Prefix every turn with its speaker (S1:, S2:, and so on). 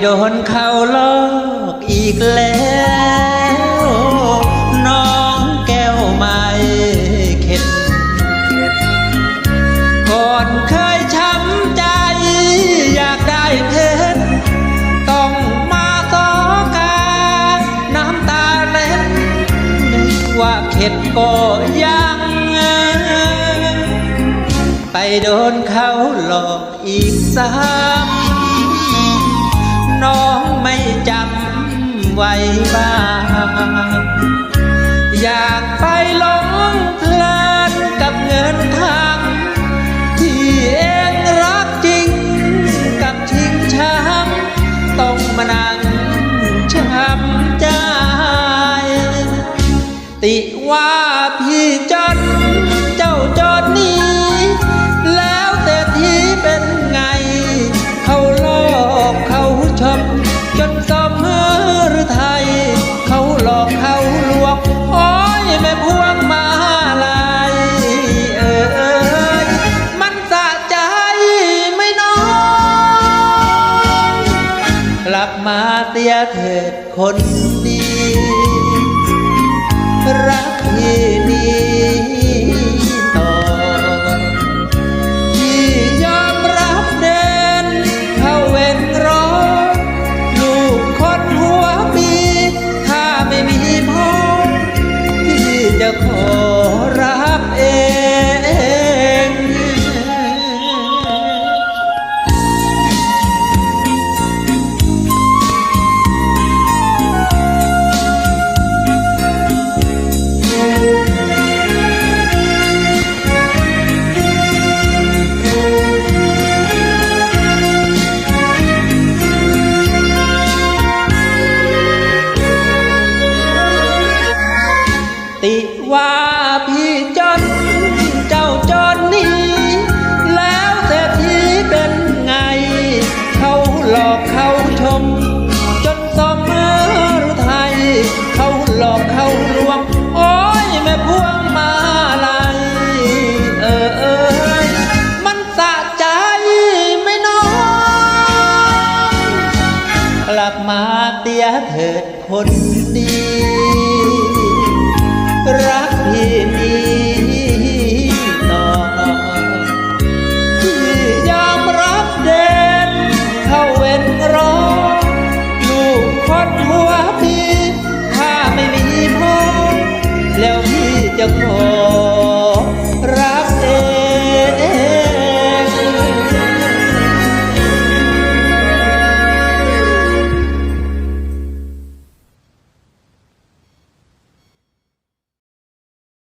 S1: โดนเขาลอกอีกแล้วน้องแก้วไม่เข็ดก่อนเคยช้ำใจอยากได้เพชรต้องมาต่อกาน้ำตาเล็ดนึกว่าเข็ดก็ยัง ไปโดนเขาหลอกอีกซ้ำ น้องไม่จำไว้บ้างอยากไปหลงพลินกับเงินทางที่เองรักจริงกับชิงช้ำต้องมานั่งช้ำใจติว่า ยเถิดคนดี เถิดคนดี